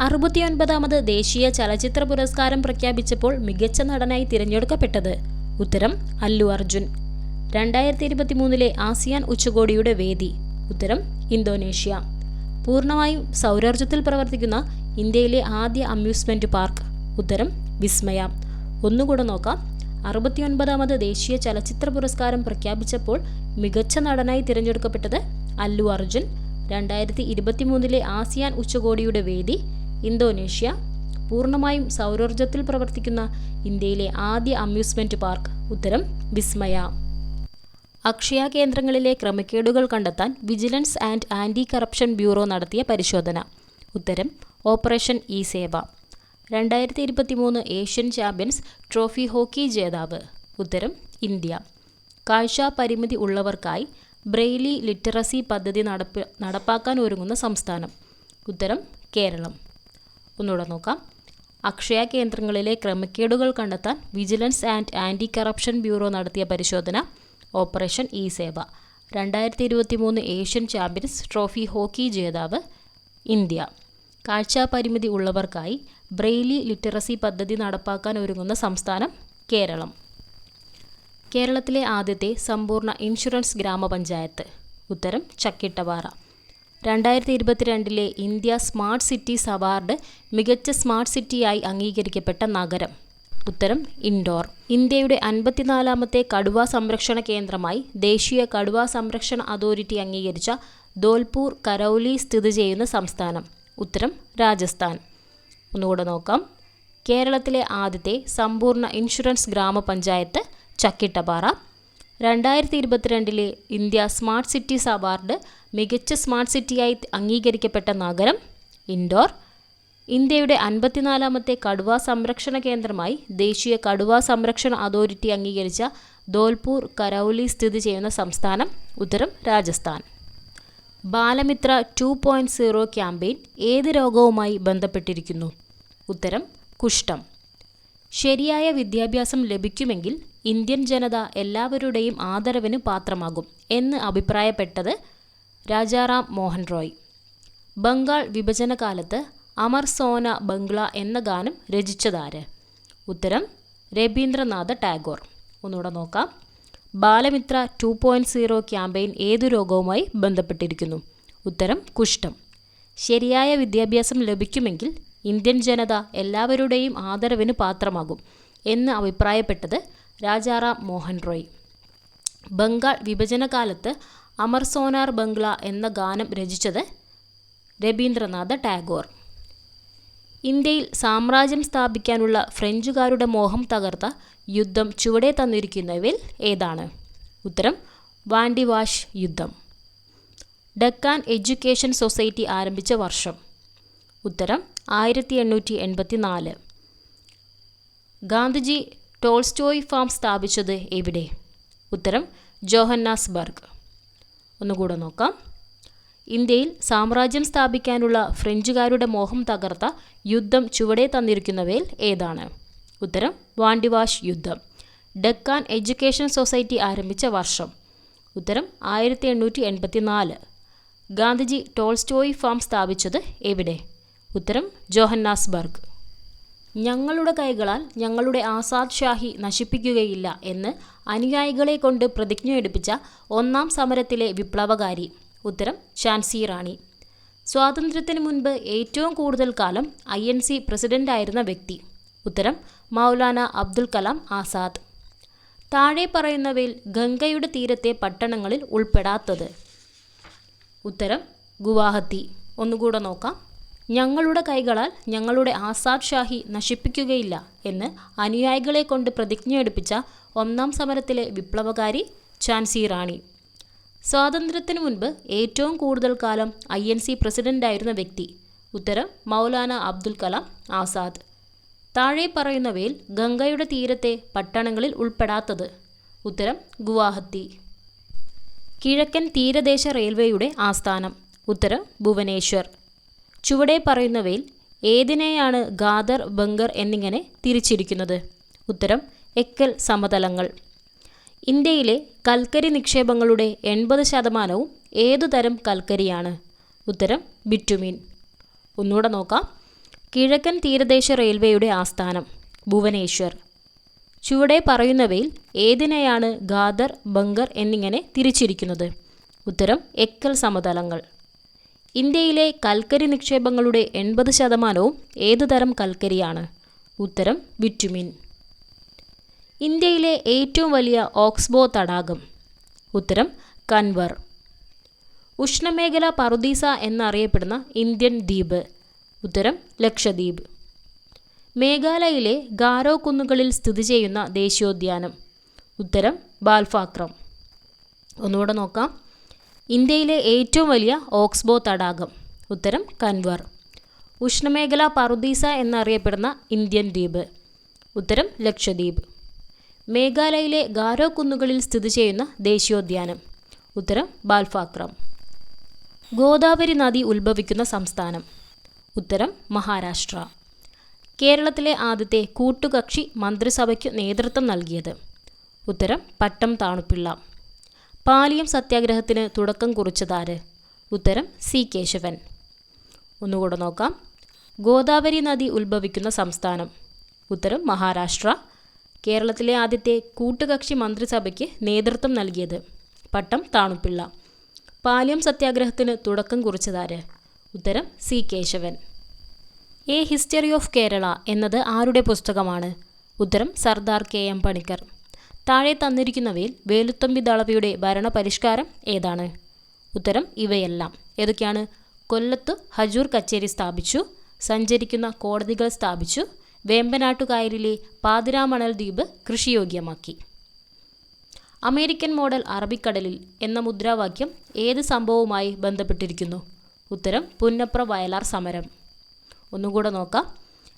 അറുപത്തിയൊൻപതാമത് ദേശീയ ചലച്ചിത്ര പുരസ്കാരം പ്രഖ്യാപിച്ചപ്പോൾ മികച്ച നടനായി തിരഞ്ഞെടുക്കപ്പെട്ടത് ഉത്തരം അല്ലു അർജുൻ. രണ്ടായിരത്തി ഇരുപത്തി മൂന്നിലെ ആസിയാൻ ഉച്ചകോടിയുടെ വേദി. ഉത്തരം ഇന്തോനേഷ്യ. പൂർണമായും സൗരോർജത്തിൽ പ്രവർത്തിക്കുന്ന ഇന്ത്യയിലെ ആദ്യ അമ്യൂസ്മെന്റ് പാർക്ക്. ഉത്തരം വിസ്മയ. ഒന്നുകൂടെ നോക്കാം. അറുപത്തിയൊൻപതാമത് ദേശീയ ചലച്ചിത്ര പുരസ്കാരം പ്രഖ്യാപിച്ചപ്പോൾ മികച്ച നടനായി തിരഞ്ഞെടുക്കപ്പെട്ടത് അല്ലു അർജുൻ. രണ്ടായിരത്തി ഇരുപത്തി മൂന്നിലെ ആസിയാൻ ഉച്ചകോടിയുടെ വേദി ഇന്തോനേഷ്യ പൂർണമായും സൗരോർജത്തിൽ പ്രവർത്തിക്കുന്ന ഇന്ത്യയിലെ ആദ്യ അമ്യൂസ്മെന്റ് പാർക്ക്. ഉത്തരം വിസ്മയ. അക്ഷയ കേന്ദ്രങ്ങളിലെ ക്രമക്കേടുകൾ കണ്ടെത്താൻ vigilance and anti corruption bureau നടത്തിയ പരിശോധന. ഉത്തരം ഓപ്പറേഷൻ ഇ സേവ. രണ്ടായിരത്തി ഇരുപത്തി മൂന്ന് ഏഷ്യൻ ചാമ്പ്യൻസ് ട്രോഫി ഹോക്കി ജേതാവ്. ഉത്തരം ഇന്ത്യ. കാഴ്ച പരിമിതി ഉള്ളവർക്കായി ബ്രെയിലി ലിറ്ററസി പദ്ധതി നടപ്പ് നടപ്പാക്കാൻ ഒരുങ്ങുന്ന സംസ്ഥാനം. ഉത്തരം കേരളം. ഒന്നുകൂടെ നോക്കാം. അക്ഷയ കേന്ദ്രങ്ങളിലെ ക്രമക്കേടുകൾ കണ്ടെത്താൻ vigilance and anti corruption bureau നടത്തിയ പരിശോധന ഓപ്പറേഷൻ ഇ സേവ. രണ്ടായിരത്തി ഇരുപത്തി മൂന്ന് ഏഷ്യൻ ചാമ്പ്യൻസ് ട്രോഫി ഹോക്കി ജേതാവ് ഇന്ത്യ. കാഴ്ചാ പരിമിതി ഉള്ളവർക്കായി ബ്രെയിലി ലിറ്ററസി പദ്ധതി നടപ്പാക്കാൻ ഒരുങ്ങുന്ന സംസ്ഥാനം കേരളം. കേരളത്തിലെ ആദ്യത്തെ സമ്പൂർണ ഇൻഷുറൻസ് ഗ്രാമപഞ്ചായത്ത്. ഉത്തരം ചക്കിട്ടപാറ രണ്ടായിരത്തി ഇരുപത്തിരണ്ടിലെ ഇന്ത്യ സ്മാർട്ട് സിറ്റീസ് അവാർഡ് മികച്ച സ്മാർട്ട് സിറ്റിയായി അംഗീകരിക്കപ്പെട്ട നഗരം. ഉത്തരം ഇൻഡോർ. ഇന്ത്യയുടെ അൻപത്തിനാലാമത്തെ കടുവ സംരക്ഷണ കേന്ദ്രമായി ദേശീയ കടുവ സംരക്ഷണ അതോറിറ്റി അംഗീകരിച്ച ധോൽപൂർ കരൗലി സ്ഥിതി ചെയ്യുന്ന സംസ്ഥാനം. ഉത്തരം രാജസ്ഥാൻ. ഒന്നുകൂടെ നോക്കാം. കേരളത്തിലെ ആദ്യത്തെ സമ്പൂർണ ഇൻഷുറൻസ് ഗ്രാമപഞ്ചായത്ത് ചക്കിട്ടപാറ രണ്ടായിരത്തി ഇരുപത്തിരണ്ടിലെ ഇന്ത്യ സ്മാർട്ട് സിറ്റീസ് അവാർഡ് മികച്ച സ്മാർട്ട് സിറ്റിയായി അംഗീകരിക്കപ്പെട്ട നഗരം ഇൻഡോർ. ഇന്ത്യയുടെ അൻപത്തിനാലാമത്തെ കടുവ സംരക്ഷണ കേന്ദ്രമായി ദേശീയ കടുവ സംരക്ഷണ അതോറിറ്റി അംഗീകരിച്ച ധോൽപൂർ കരൗലി സ്ഥിതി ചെയ്യുന്ന സംസ്ഥാനം ഉത്തരം Rajasthan. Balamitra two point zero campaign ഏത് രോഗവുമായി ബന്ധപ്പെട്ടിരിക്കുന്നു? ഉത്തരം കുഷ്ഠം. ശരിയായ വിദ്യാഭ്യാസം ലഭിക്കുമെങ്കിൽ ഇന്ത്യൻ ജനത എല്ലാവരുടെയും ആദരവിന് പാത്രമാകും എന്ന് അഭിപ്രായപ്പെട്ടത് രാജാറാം മോഹൻ റോയ്. ബംഗാൾ വിഭജനകാലത്ത് അമർ സോന ബംഗ്ല എന്ന ഗാനം രചിച്ചതാര്? ഉത്തരം രവീന്ദ്രനാഥ ടാഗോർ. ഒന്നുകൂടെ നോക്കാം. Balamitra two point zero campaign ഏതു രോഗവുമായി ബന്ധപ്പെട്ടിരിക്കുന്നു? ഉത്തരം കുഷ്ഠം. ശരിയായ വിദ്യാഭ്യാസം ലഭിക്കുമെങ്കിൽ ഇന്ത്യൻ ജനത എല്ലാവരുടെയും ആദരവിന് പാത്രമാകും എന്ന് അഭിപ്രായപ്പെട്ടത് രാജാറാം മോഹൻ റോയ്. ബംഗാൾ വിഭജനകാലത്ത് അമർ സോനാർ ബംഗ്ല എന്ന ഗാനം രചിച്ചത് രവീന്ദ്രനാഥ ടാഗോർ. ഇന്ത്യയിൽ സാമ്രാജ്യം സ്ഥാപിക്കാനുള്ള ഫ്രഞ്ചുകാരുടെ മോഹം തകർത്ത യുദ്ധം ചുവടെ തന്നിരിക്കുന്നവയിൽ ഏതാണ്? ഉത്തരം വാണ്ടിവാഷ് യുദ്ധം. ഡക്കാൻ എഡ്യൂക്കേഷൻ സൊസൈറ്റി ആരംഭിച്ച വർഷം. ഉത്തരം ആയിരത്തി എണ്ണൂറ്റി എൺപത്തി നാല് ഗാന്ധിജി ടോൾസ്റ്റോയ് ഫാം സ്ഥാപിച്ചത് എവിടെ? ഉത്തരം ജോഹന്നാസ്ബർഗ്. ഒന്നുകൂടെ നോക്കാം. ഇന്ത്യയിൽ സാമ്രാജ്യം സ്ഥാപിക്കാനുള്ള ഫ്രഞ്ചുകാരുടെ മോഹം തകർത്ത യുദ്ധം ചുവടെ തന്നിരിക്കുന്നവയിൽ ഏതാണ്? ഉത്തരം വാണ്ടിവാഷ് യുദ്ധം. ഡക്കാൻ എഡ്യൂക്കേഷൻ സൊസൈറ്റി ആരംഭിച്ച വർഷം. ഉത്തരം ആയിരത്തി എണ്ണൂറ്റി എൺപത്തി നാല് ഗാന്ധിജി ടോൾസ്റ്റോയി ഫാം സ്ഥാപിച്ചത് എവിടെ? ഉത്തരം ജോഹന്നാസ്ബർഗ്. ഞങ്ങളുടെ കൈകളാൽ ഞങ്ങളുടെ ആസാദ് ഷാഹി നശിപ്പിക്കുകയില്ല എന്ന് അനുയായികളെ കൊണ്ട് പ്രതിജ്ഞ പ്രതിജ്ഞയെടുപ്പിച്ച ഒന്നാം സമരത്തിലെ വിപ്ലവകാരി. ഉത്തരം ഝാൻസി റാണി. സ്വാതന്ത്ര്യത്തിന് മുൻപ് ഏറ്റവും കൂടുതൽ കാലം ഐ എൻ സി പ്രസിഡന്റായിരുന്ന വ്യക്തി. ഉത്തരം മൗലാന അബ്ദുൽ കലാം ആസാദ്. താഴെ പറയുന്നവയിൽ ഗംഗയുടെ തീരത്തെ പട്ടണങ്ങളിൽ ഉൾപ്പെടാത്തത്. ഉത്തരം ഗുവാഹത്തി. ഒന്നുകൂടെ നോക്കാം. ഞങ്ങളുടെ കൈകളാൽ ഞങ്ങളുടെ ആസാദ് ഷാഹി നശിപ്പിക്കുകയില്ല എന്ന് അനുയായികളെ കൊണ്ട് പ്രതിജ്ഞയെടുപ്പിച്ച ഒന്നാം സമരത്തിലെ വിപ്ലവകാരി ഝാൻസി റാണി. സ്വാതന്ത്ര്യത്തിന് മുൻപ് ഏറ്റവും കൂടുതൽ കാലം ഐ എൻ സി പ്രസിഡന്റായിരുന്ന വ്യക്തി. ഉത്തരം മൗലാന അബ്ദുൽ കലാം ആസാദ്. താഴെ പറയുന്നവയിൽ ഗംഗയുടെ തീരത്തെ പട്ടണങ്ങളിൽ ഉൾപ്പെടാത്തത്. ഉത്തരം ഗുവാഹത്തി. കിഴക്കൻ തീരദേശ റെയിൽവേയുടെ ആസ്ഥാനം. ഉത്തരം ഭുവനേശ്വർ. ചുവടെ പറയുന്നവയിൽ ഏതിനെയാണ് ഗാദർ ബംഗർ എന്നിങ്ങനെ തിരിച്ചിരിക്കുന്നത്? ഉത്തരം എക്കൽ സമതലങ്ങൾ. ഇന്ത്യയിലെ കൽക്കരി നിക്ഷേപങ്ങളുടെ എൺപത് ശതമാനവും ഏതുതരം കൽക്കരിയാണ്? ഉത്തരം ബിറ്റുമീൻ. ഒന്നുകൂടെ നോക്കാം. കിഴക്കൻ തീരദേശ റെയിൽവേയുടെ ആസ്ഥാനം ഭുവനേശ്വർ. ചുവടെ പറയുന്നവയിൽ ഏതിനെയാണ് ഗാദർ ബംഗർ എന്നിങ്ങനെ തിരിച്ചിരിക്കുന്നത്? ഉത്തരം എക്കൽ സമതലങ്ങൾ. ഇന്ത്യയിലെ കൽക്കരി നിക്ഷേപങ്ങളുടെ എൺപത് ശതമാനവും ഏതു തരം കൽക്കരിയാണ്? ഉത്തരം വിറ്റുമിൻ. ഇന്ത്യയിലെ ഏറ്റവും വലിയ ഓക്സ്ബോ തടാകം. ഉത്തരം കൻവർ. ഉഷ്ണമേഖല പറുദീസ എന്നറിയപ്പെടുന്ന ഇന്ത്യൻ ദ്വീപ്. ഉത്തരം ലക്ഷദ്വീപ്. മേഘാലയയിലെ ഗാരോ കുന്നുകളിൽ സ്ഥിതി ചെയ്യുന്ന ദേശീയോദ്യാനം. ഉത്തരം ബാൽഫാക്രം. ഒന്നുകൂടെ നോക്കാം. ഇന്ത്യയിലെ ഏറ്റവും വലിയ ഓക്സ്ബോ തടാകം. ഉത്തരം കൻവർ. ഉഷ്ണമേഖല പറുദീസ എന്നറിയപ്പെടുന്ന ഇന്ത്യൻ ദ്വീപ്. ഉത്തരം ലക്ഷദ്വീപ്. മേഘാലയയിലെ ഗാരോ കുന്നുകളിൽ സ്ഥിതി ചെയ്യുന്ന ദേശീയോദ്യാനം. ഉത്തരം ബാൽഫാക്രം. ഗോദാവരി നദി ഉത്ഭവിക്കുന്ന സംസ്ഥാനം. ഉത്തരം മഹാരാഷ്ട്ര. കേരളത്തിലെ ആദ്യത്തെ കൂട്ടുകക്ഷി മന്ത്രിസഭയ്ക്കു നേതൃത്വം നൽകിയത്. ഉത്തരം പട്ടം താണുപിള്ള. പാലിയം സത്യാഗ്രഹത്തിന് തുടക്കം കുറിച്ചതാര്? ഉത്തരം സി കേശവൻ. ഒന്നുകൂടെ നോക്കാം. ഗോദാവരി നദി ഉത്ഭവിക്കുന്ന സംസ്ഥാനം. ഉത്തരം മഹാരാഷ്ട്ര. കേരളത്തിലെ ആദ്യത്തെ കൂട്ടുകക്ഷി മന്ത്രിസഭയ്ക്ക് നേതൃത്വം നൽകിയത് പട്ടം താണുപിള്ള. പാലിയം സത്യാഗ്രഹത്തിന് തുടക്കം കുറിച്ചതാര്? ഉത്തരം C Kesavan. A history of Kerala എന്നത് ആരുടെ പുസ്തകമാണ്? ഉത്തരം സർദാർ കെ എം പണിക്കർ. താഴെ തന്നിരിക്കുന്നവയിൽ വേലുത്തമ്പി ദളവയുടെ ഭരണപരിഷ്കാരം ഏതാണ്? ഉത്തരം ഇവയെല്ലാം. ഏതൊക്കെയാണ്? കൊല്ലത്ത് ഹജൂർ കച്ചേരി സ്ഥാപിച്ചു സഞ്ചരിക്കുന്ന കോടതികൾ സ്ഥാപിച്ചു വേമ്പനാട്ടുകായലിലെ പാതിരാമണൽ ദ്വീപ് കൃഷിയോഗ്യമാക്കി. അമേരിക്കൻ മോഡൽ അറബിക്കടലിൽ എന്ന മുദ്രാവാക്യം ഏത് സംഭവവുമായി ബന്ധപ്പെട്ടിരിക്കുന്നു? ഉത്തരം പുന്നപ്ര വയലാർ സമരം. ഒന്നുകൂടെ നോക്കാം.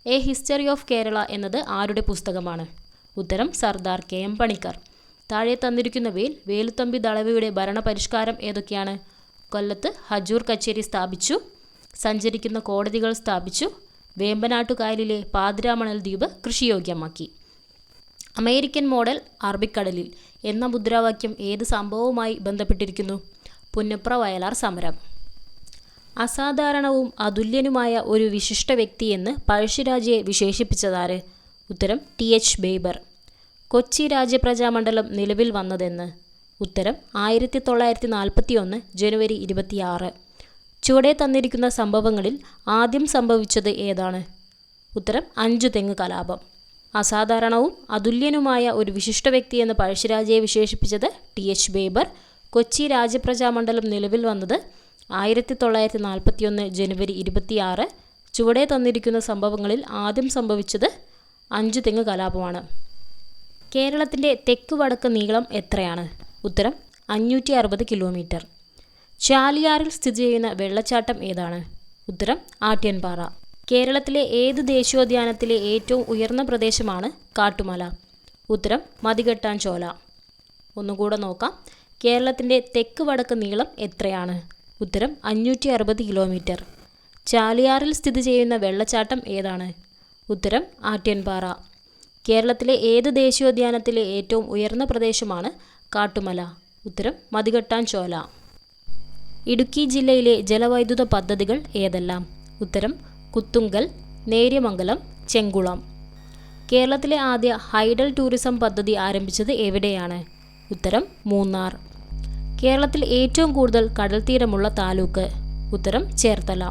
എ ഹിസ്റ്ററി ഓഫ് കേരള എന്നത് ആരുടെ പുസ്തകമാണ്? ഉത്തരം സർദാർ കെ എം പണിക്കർ. താഴെ തന്നിരിക്കുന്നവയിൽ വേലുത്തമ്പി ദളവയുടെ ഭരണപരിഷ്കാരം ഏതൊക്കെയാണ്? കൊല്ലത്ത് ഹജൂർ കച്ചേരി സ്ഥാപിച്ചു സഞ്ചരിക്കുന്ന കോടതികൾ സ്ഥാപിച്ചു വേമ്പനാട്ടുകായലിലെ പാതിരാമണൽ ദ്വീപ് കൃഷിയോഗ്യമാക്കി. അമേരിക്കൻ മോഡൽ അറബിക്കടലിൽ എന്ന മുദ്രാവാക്യം ഏത് സംഭവവുമായി ബന്ധപ്പെട്ടിരിക്കുന്നു? പുന്നപ്ര വയലാർ സമരം. അസാധാരണവും അതുല്യനുമായ ഒരു വിശിഷ്ട വ്യക്തിയെന്ന് പഴശ്ശിരാജയെ വിശേഷിപ്പിച്ചതാര്? ഉത്തരം T H Baber. Kochi Rajyaprajamandalam നിലവിൽ വന്നതെന്ന്. ഉത്തരം ആയിരത്തി തൊള്ളായിരത്തി നാൽപ്പത്തി ഒന്ന് ജനുവരി ഇരുപത്തിയാറ്. ചുവടെ തന്നിരിക്കുന്ന സംഭവങ്ങളിൽ ആദ്യം സംഭവിച്ചത് ഏതാണ്? ഉത്തരം അഞ്ചു തെങ്ങ് കലാപം. അസാധാരണവും അതുല്യനുമായ ഒരു വിശിഷ്ട വ്യക്തി എന്ന് പഴശ്ശിരാജയെ വിശേഷിപ്പിച്ചത് T H Baber. Kochi Rajaprajamandalam നിലവിൽ വന്നത് ആയിരത്തി തൊള്ളായിരത്തി നാൽപ്പത്തിയൊന്ന് ജനുവരി ഇരുപത്തിയാറ്. ചുവടെ തന്നിരിക്കുന്ന സംഭവങ്ങളിൽ ആദ്യം സംഭവിച്ചത് അഞ്ചു തെങ്ങ് കലാപമാണ്. കേരളത്തിന്റെ തെക്ക് വടക്ക് നീളം എത്രയാണ്? ഉത്തരം അഞ്ഞൂറ്റി അറുപത് കിലോമീറ്റർ. ചാലിയാറിൽ സ്ഥിതി ചെയ്യുന്ന വെള്ളച്ചാട്ടം ഏതാണ്? ഉത്തരം ആട്യൻപാറ കേരളത്തിലെ ഏത് ദേശീയോദ്യാനത്തിലെ ഏറ്റവും ഉയർന്ന പ്രദേശമാണ് കാട്ടുമല? ഉത്തരം മതികെട്ടാൻ ചോല ഒന്നുകൂടെ നോക്കാം. കേരളത്തിന്റെ തെക്ക് വടക്ക് നീളം എത്രയാണ്? ഉത്തരം അഞ്ഞൂറ്റി അറുപത് കിലോമീറ്റർ. ചാലിയാറിൽ സ്ഥിതി ചെയ്യുന്ന വെള്ളച്ചാട്ടം ഏതാണ്? ഉത്തരം ആറ്റ്യൻപാറ കേരളത്തിലെ ഏത് ദേശീയോദ്യാനത്തിലെ ഏറ്റവും ഉയർന്ന പ്രദേശമാണ് കാട്ടുമല? ഉത്തരം മതികെട്ടാൻ ചോല. ഇടുക്കി ജില്ലയിലെ ജലവൈദ്യുത പദ്ധതികൾ ഏതെല്ലാം? ഉത്തരം കുത്തുങ്കൽ നേര്യമംഗലം ചെങ്കുളം. കേരളത്തിലെ ആദ്യ ഹൈഡൽ ടൂറിസം പദ്ധതി ആരംഭിച്ചത് എവിടെയാണ്? ഉത്തരം മൂന്നാർ. കേരളത്തിൽ ഏറ്റവും കൂടുതൽ കടൽത്തീരമുള്ള താലൂക്ക്. ഉത്തരം ചേർത്തല.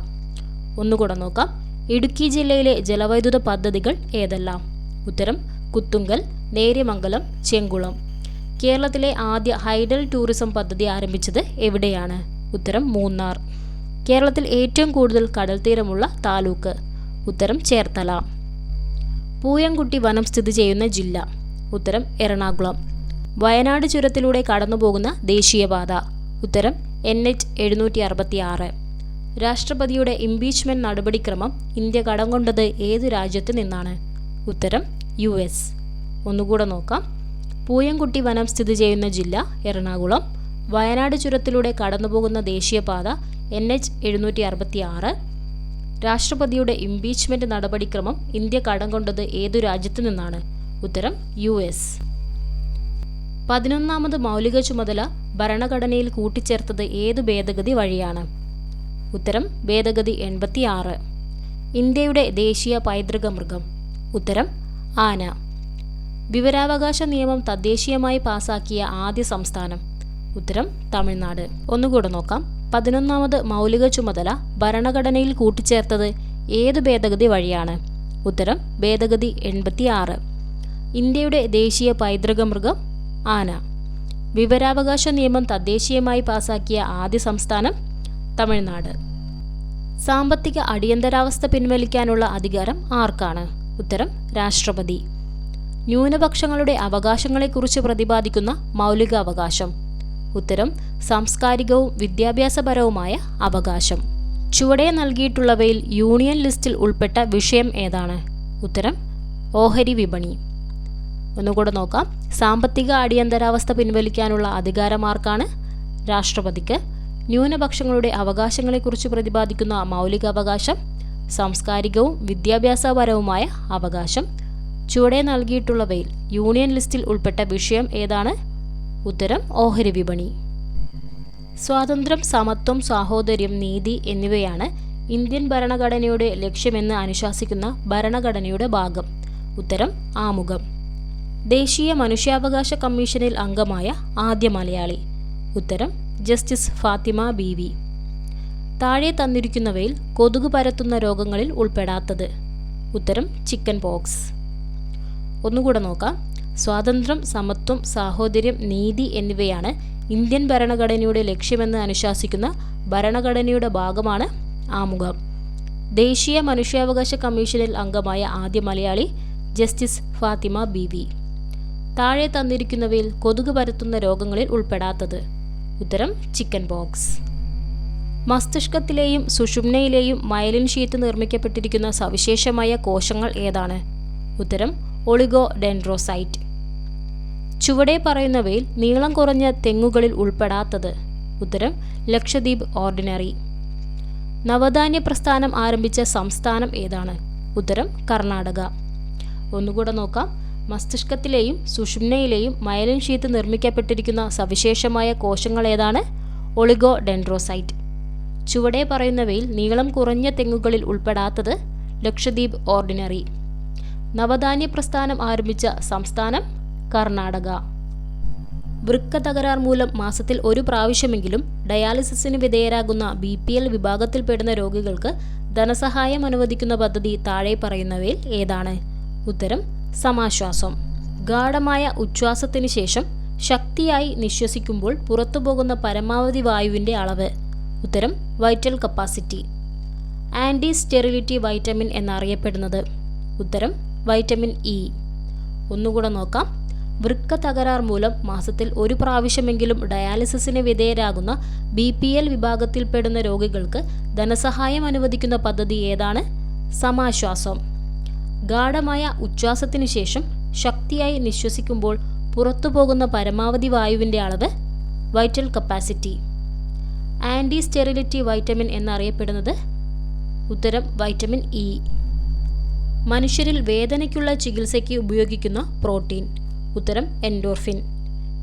ഒന്നുകൂടെ നോക്കാം. ഇടുക്കി ജില്ലയിലെ ജലവൈദ്യുത പദ്ധതികൾ ഏതെല്ലാം? ഉത്തരം കുത്തുങ്കൽ നേര്യമംഗലം ചെങ്കുളം. കേരളത്തിലെ ആദ്യ ഹൈഡൽ ടൂറിസം പദ്ധതി ആരംഭിച്ചത് എവിടെയാണ്? ഉത്തരം മൂന്നാർ. കേരളത്തിൽ ഏറ്റവും കൂടുതൽ കടൽത്തീരമുള്ള താലൂക്ക്. ഉത്തരം ചേർത്തല. പൂയംകുട്ടി വനം സ്ഥിതി ചെയ്യുന്ന ജില്ല. ഉത്തരം എറണാകുളം. വയനാട് ചുരത്തിലൂടെ കടന്നുപോകുന്ന ദേശീയപാത. ഉത്തരം എൻ എച്ച് എഴുന്നൂറ്റി അറുപത്തി ആറ് രാഷ്ട്രപതിയുടെ ഇംപീച്ച്മെന്റ് നടപടിക്രമം ഇന്ത്യ കടം കൊണ്ടത് ഏത് രാജ്യത്ത് നിന്നാണ്? ഉത്തരം യു എസ് ഒന്നുകൂടെ നോക്കാം. പൂയംകുട്ടി വനം സ്ഥിതി ചെയ്യുന്ന ജില്ല എറണാകുളം. വയനാട് ചുരത്തിലൂടെ കടന്നുപോകുന്ന ദേശീയപാത എൻ എച്ച് എഴുന്നൂറ്റി അറുപത്തി ആറ് രാഷ്ട്രപതിയുടെ ഇംപീച്ച്മെന്റ് നടപടിക്രമം ഇന്ത്യ കടം കൊണ്ടത് ഏതു രാജ്യത്തു നിന്നാണ്? ഉത്തരം യു എസ് പതിനൊന്നാമത് മൗലിക ചുമതല ഭരണഘടനയിൽ കൂട്ടിച്ചേർത്തത് ഏത് ഭേദഗതി വഴിയാണ്? ഉത്തരം ഭേദഗതി എൺപത്തി ആറ് ഇന്ത്യയുടെ ദേശീയ പൈതൃക മൃഗം. ഉത്തരം ആന. വിവരാവകാശ നിയമം തദ്ദേശീയമായി പാസാക്കിയ ആദ്യ സംസ്ഥാനം. ഉത്തരം തമിഴ്നാട്. ഒന്നുകൂടെ നോക്കാം. പതിനൊന്നാമത് മൗലിക ചുമതല ഭരണഘടനയിൽ കൂട്ടിച്ചേർത്തത് ഏത് ഭേദഗതി വഴിയാണ്? ഉത്തരം ഭേദഗതി എൺപത്തി ആറ് ഇന്ത്യയുടെ ദേശീയ പൈതൃക മൃഗം ആന. വിവരാവകാശ നിയമം തദ്ദേശീയമായി പാസാക്കിയ ആദ്യ സംസ്ഥാനം തമിഴ്നാട്. സാമ്പത്തിക അടിയന്തരാവസ്ഥ പിൻവലിക്കാനുള്ള അധികാരം ആർക്കാണ്? ഉത്തരം രാഷ്ട്രപതി. ന്യൂനപക്ഷങ്ങളുടെ അവകാശങ്ങളെക്കുറിച്ച് പ്രതിപാദിക്കുന്ന മൗലിക അവകാശം ഉത്തരം സാംസ്കാരികവും വിദ്യാഭ്യാസപരവുമായ അവകാശം. ചുവടെ നൽകിയിട്ടുള്ളവയിൽ യൂണിയൻ ലിസ്റ്റിൽ ഉൾപ്പെട്ട വിഷയം ഏതാണ്? ഉത്തരം ഓഹരി വിപണി. ഒന്നുകൂടെ നോക്കാം. സാമ്പത്തിക അടിയന്തരാവസ്ഥ പിൻവലിക്കാനുള്ള അധികാരമാർക്കാണ് രാഷ്ട്രപതിക്ക്. ന്യൂനപക്ഷങ്ങളുടെ അവകാശങ്ങളെക്കുറിച്ച് പ്രതിപാദിക്കുന്ന മൗലിക അവകാശം സാംസ്കാരികവും വിദ്യാഭ്യാസപരവുമായ അവകാശം ചുവടെ നൽകിയിട്ടുള്ളവയിൽ യൂണിയൻ ലിസ്റ്റിൽ ഉൾപ്പെട്ട വിഷയം ഏതാണ്? ഉത്തരം ഓഹരി വിപണി. സ്വാതന്ത്ര്യം സമത്വം സാഹോദര്യം നീതി എന്നിവയാണ് ഇന്ത്യൻ ഭരണഘടനയുടെ ലക്ഷ്യമെന്ന് അനുശാസിക്കുന്ന ഭരണഘടനയുടെ ഭാഗം. ഉത്തരം ആമുഖം. ദേശീയ മനുഷ്യാവകാശ കമ്മീഷനിൽ അംഗമായ ആദ്യ മലയാളി. ഉത്തരം ജസ്റ്റിസ് ഫാത്തിമ ബി വി. താഴെ തന്നിരിക്കുന്നവയിൽ കൊതുക് പരത്തുന്ന രോഗങ്ങളിൽ ഉൾപ്പെടാത്തത്. ഉത്തരം ചിക്കൻ പോക്സ്. ഒന്നുകൂടെ നോക്കാം. സ്വാതന്ത്ര്യം സമത്വം സാഹോദര്യം നീതി എന്നിവയാണ് ഇന്ത്യൻ ഭരണഘടനയുടെ ലക്ഷ്യമെന്ന് അനുശാസിക്കുന്ന ഭരണഘടനയുടെ ഭാഗമാണ് ആമുഖം. ദേശീയ മനുഷ്യാവകാശ കമ്മീഷനിൽ അംഗമായ ആദ്യ Malayali justice Fathima B V. താഴെ തന്നിരിക്കുന്നവയിൽ കൊതുക് പരത്തുന്ന രോഗങ്ങളിൽ ഉൾപ്പെടാത്തത്. ഉത്തരം ചിക്കൻ ബോക്സ്. മസ്തിഷ്കത്തിലെയും സുഷുമ്നയിലെയും മയലിൻ ഷീറ്റ് നിർമ്മിക്കപ്പെട്ടിരിക്കുന്ന സവിശേഷമായ കോശങ്ങൾ ഏതാണ്? ഉത്തരം ഒളിഗോ ഡെൻഡ്രോസൈറ്റ് ചുവടെ പറയുന്നവയിൽ നീളം കുറഞ്ഞ തെങ്ങുകളിൽ ഉൾപ്പെടാത്തത്. ഉത്തരം ലക്ഷദ്വീപ് ഓർഡിനറി. നവധാന്യ പ്രസ്ഥാനം ആരംഭിച്ച സംസ്ഥാനം ഏതാണ്? ഉത്തരം കർണാടക. ഒന്നുകൂടെ നോക്കാം. മസ്തിഷ്കത്തിലെയും സുഷുമ്നയിലെയും മയലിൻ ഷീത്ത് നിർമ്മിക്കപ്പെട്ടിരിക്കുന്ന സവിശേഷമായ കോശങ്ങൾ ഏതാണ് ഒളിഗോ ഡെൻഡ്രോസൈറ്റ് ചുവടെ പറയുന്നവയിൽ നീളം കുറഞ്ഞ തെങ്ങുകളിൽ ഉൾപ്പെടാത്തത് ലക്ഷദ്വീപ് ഓർഡിനറി. നവധാന്യ പ്രസ്ഥാനം ആരംഭിച്ച സംസ്ഥാനം കർണാടക. വൃക്ക തകരാർ മൂലം മാസത്തിൽ ഒരു പ്രാവശ്യമെങ്കിലും ഡയാലിസിസിന് വിധേയരാകുന്ന ബി പി എൽ വിഭാഗത്തിൽപ്പെടുന്ന രോഗികൾക്ക് ധനസഹായം അനുവദിക്കുന്ന പദ്ധതി താഴെ പറയുന്നവയിൽ ഏതാണ്? ഉത്തരം സമാശ്വാസം. ഗാഢമായ ഉച്ഛ്വാസത്തിന് ശേഷം ശക്തിയായി നിശ്വസിക്കുമ്പോൾ പുറത്തുപോകുന്ന പരമാവധി വായുവിന്റെ അളവ്. ഉത്തരം vital capacity. Anti sterility vitamin എന്നറിയപ്പെടുന്നത്. ഉത്തരം വൈറ്റമിൻ ഇ. ഒന്നുകൂടെ നോക്കാം. വൃക്ക തകരാർ മൂലം മാസത്തിൽ ഒരു പ്രാവശ്യമെങ്കിലും ഡയാലിസിസിന് വിധേയരാകുന്ന ബി പി എൽ വിഭാഗത്തിൽപ്പെടുന്ന രോഗികൾക്ക് ധനസഹായം അനുവദിക്കുന്ന പദ്ധതി ഏതാണ്? സമാശ്വാസം. ഗാഠമായ ഉച്ഛ്വാസത്തിനു ശേഷം ശക്തിയായി നിശ്വസിക്കുമ്പോൾ പുറത്തു പോകുന്ന പരമാവധി വായുവിന്റെ അളവ് vital capacity anti sterility vitamin എന്നറിയപ്പെടുന്നത് ഉത്തരം വൈറ്റമിൻ ഇ മനുഷ്യരിൽ വേദനയ്ക്കുള്ള ചികിത്സയ്ക്ക് ഉപയോഗിക്കുന്ന പ്രോട്ടീൻ ഉത്തരം എൻഡോർഫിൻ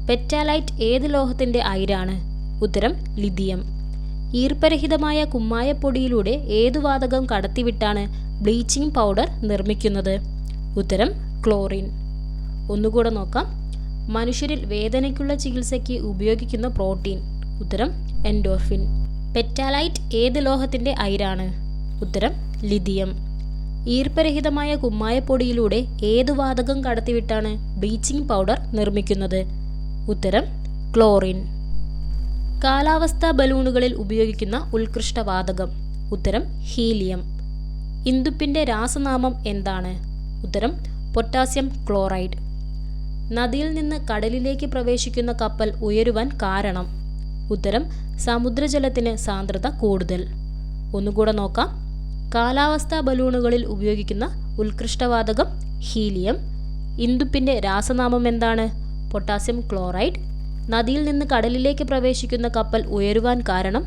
പെറ്റാലൈറ്റ് ഏത് ലോഹത്തിന്റെ അയിരാണ്? ഉത്തരം ലിഥിയം ഈർപ്പരഹിതമായ കുമ്മായപ്പൊടിയിലൂടെ ഏതു വാതകം കടത്തിവിട്ടാണ് ബ്ലീച്ചിങ് പൗഡർ നിർമ്മിക്കുന്നത്? ഉത്തരം ക്ലോറിൻ. ഒന്നുകൂടെ നോക്കാം. മനുഷ്യരിൽ വേദനയ്ക്കുള്ള ചികിത്സയ്ക്ക് ഉപയോഗിക്കുന്ന പ്രോട്ടീൻ. ഉത്തരം എൻഡോർഫിൻ. പെറ്റാലൈറ്റ് ഏത് ലോഹത്തിന്റെ അയിരാണ്? ഉത്തരം ലിഥിയം. ഈർപ്പരഹിതമായ കുമ്മായപ്പൊടിയിലൂടെ ഏതു വാതകം കടത്തിവിട്ടാണ് ബ്ലീച്ചിങ് പൗഡർ നിർമ്മിക്കുന്നത്? ഉത്തരം ക്ലോറിൻ. കാലാവസ്ഥാ ബലൂണുകളിൽ ഉപയോഗിക്കുന്ന ഉത്കൃഷ്ട വാതകം. ഉത്തരം ഹീലിയം. ഇന്ദുപ്പിന്റെ രാസനാമം എന്താണ്? ഉത്തരം പൊട്ടാസ്യം ക്ലോറൈഡ്. നദിയിൽ നിന്ന് കടലിലേക്ക് പ്രവേശിക്കുന്ന കപ്പൽ ഉയരുവാൻ കാരണം. ഉത്തരം സമുദ്രജലത്തിന് സാന്ദ്രത കൂടുതൽ. ഒന്നുകൂടെ നോക്കാം. കാലാവസ്ഥാ ബലൂണുകളിൽ ഉപയോഗിക്കുന്ന ഉത്കൃഷ്ടവാതകം ഹീലിയം. ഇന്ദുപ്പിന്റെ രാസനാമം എന്താണ്? Potassium chloride. നദിയിൽ നിന്ന് കടലിലേക്ക് പ്രവേശിക്കുന്ന കപ്പൽ ഉയരുവാൻ കാരണം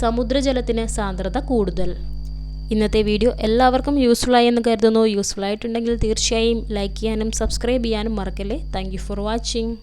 സമുദ്രജലത്തിന് സാന്ദ്രത കൂടുതൽ. ഇന്നത്തെ വീഡിയോ എല്ലാവർക്കും യൂസ്ഫുൾ ആയി എന്ന് കരുതുന്നു. യൂസ്ഫുൾ ആയിട്ടുണ്ടെങ്കിൽ തീർച്ചയായും ലൈക്ക് ചെയ്യാനും സബ്സ്ക്രൈബ് ചെയ്യാനും മറക്കല്ലേ. Thank for watching